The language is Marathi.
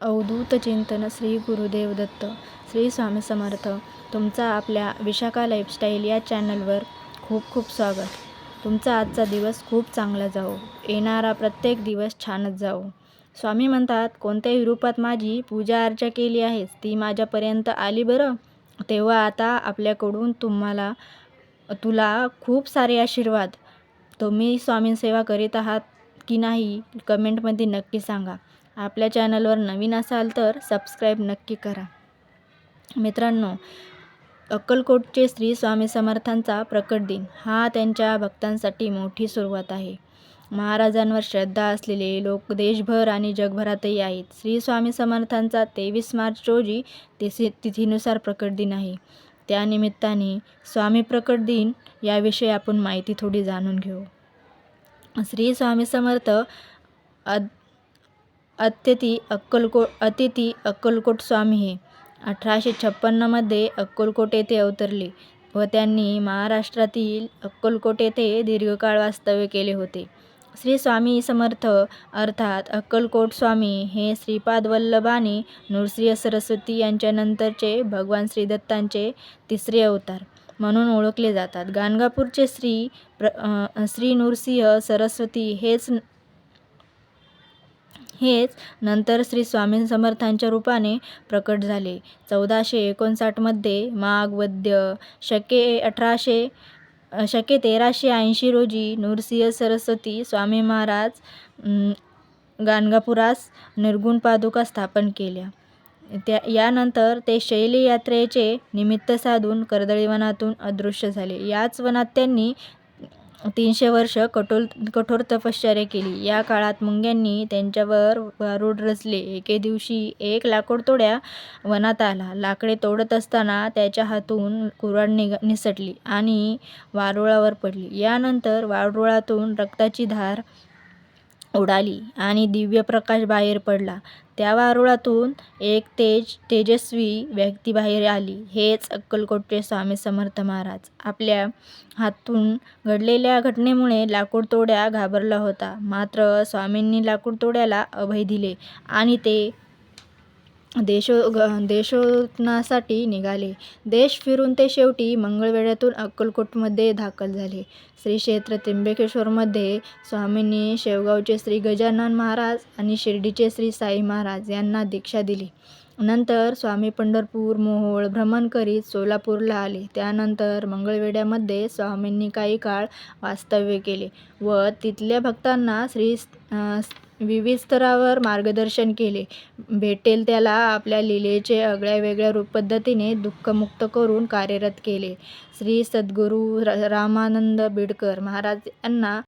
अवधूत चिंतन श्री गुरुदेव दत्त श्री स्वामी समर्थ. तुमचा आपल्या विशाखा लाईफस्टाईल या चॅनलवर खूप खूप स्वागत. तुमचा आजचा दिवस खूप चांगला जाओ येणारा प्रत्येक दिवस छानच जाओ स्वामी म्हणतात कोणत्याही रूपात माझी पूजा अर्चा केली आहेस ती माझ्यापर्यंत आली बरं? तेव्हा आता आपल्याकडून तुम्हाला तुला खूप सारे आशीर्वाद. तुम्ही स्वामी सेवा करीत आहात की नाही कमेंटमध्ये नक्की सांगा. आपल्या चॅनलवर नवीन असाल तर सबस्क्राईब नक्की करा. मित्रांनो अक्कलकोटचे श्री स्वामी समर्थांचा प्रकट दिन हा त्यांच्या भक्तांसाठी मोठी सुरुवात आहे. महाराजांवर श्रद्धा असलेले लोक देशभर आणि जगभरातही आहेत. श्री स्वामी समर्थांचा तेवीस मार्च रोजी तिथी तिथीनुसार प्रकट दिन आहे. त्यानिमित्ताने स्वामी प्रकट दिन याविषयी आपण माहिती थोडी जाणून घेऊ. श्री स्वामी समर्थ अद अत्यती अक्कलकोट अतिथी अक्कलकोट स्वामी हे. अठराशे छप्पन्नमध्ये अक्कलकोट येथे अवतरले व त्यांनी महाराष्ट्रातील अक्कलकोट येथे दीर्घकाळ वास्तव्य केले होते. श्री स्वामी समर्थ अर्थात अक्कलकोट स्वामी हे श्रीपाद वल्लभाने नृसिंह सरस्वती यांच्यानंतरचे भगवान श्री दत्तांचे तिसरे अवतार म्हणून ओळखले जातात. गाणगापूरचे श्री प्र श्री नृसिंह सरस्वती हेच हेच नंतर श्री स्वामी समर्थांच्या रूपाने प्रकट झाले. चौदाशे एकोणसाठमध्ये माघ वद्य शके अठराशे शके तेराशे ऐंशी रोजी नृसिंह सरस्वती स्वामी महाराज गाणगापुरास निर्गुण पादुका स्थापन केल्या. त्या यानंतर ते शैली यात्रेचे निमित्त साधून कर्दळीवनातून अदृश्य झाले. याच वनात त्यांनी तीनशे वर्ष कठोर कठोर तपश्चर्या केली. या काळात मुंग्यांनी त्यांच्यावर वारूड रचले. एके दिवशी एक लाकूड तोड्या वनात आला. लाकडे तोडत असताना त्याच्या हातून कुऱ्हाड निघ निसटली आणि वारुळावर पडली. यानंतर वारुळातून रक्ताची धार उडाली आणि दिव्य प्रकाश बाहेर पडला. त्या वारुळातून एक तेज तेजस्वी व्यक्ती बाहेर आली. हेच अक्कलकोटचे स्वामी समर्थ महाराज. आपल्या हातून घडलेल्या घटनेमुळे लाकूडतोड्या घाबरला होता. मात्र स्वामींनी लाकूडतोड्याला अभय दिले आणि ते देशो देशोधनासाठी निघाले. देश फिरून ते शेवटी मंगळवेढ्यातून अक्कलकोटमध्ये दाखल झाले. श्री क्षेत्र त्र्यंबकेश्वरमध्ये स्वामींनी शेवगावचे श्री गजानन महाराज आणि शिर्डीचे श्री साई महाराज यांना दीक्षा दिली. नंतर स्वामी पंढरपूर मोहोळ भ्रमण करीत सोलापूरला आले. त्यानंतर मंगळवेढ्यामध्ये स्वामींनी काही काळ वास्तव्य केले व तिथल्या भक्तांना श्री विविध स्तरावर मार्गदर्शन केले. भेटेल त्याला आपल्या लीलेचे आगळ्या वेगळ्या रूप पद्धतीने दुःखमुक्त करून कार्यरत केले. श्री सद्गुरू रामानंद बिडकर महाराज यांना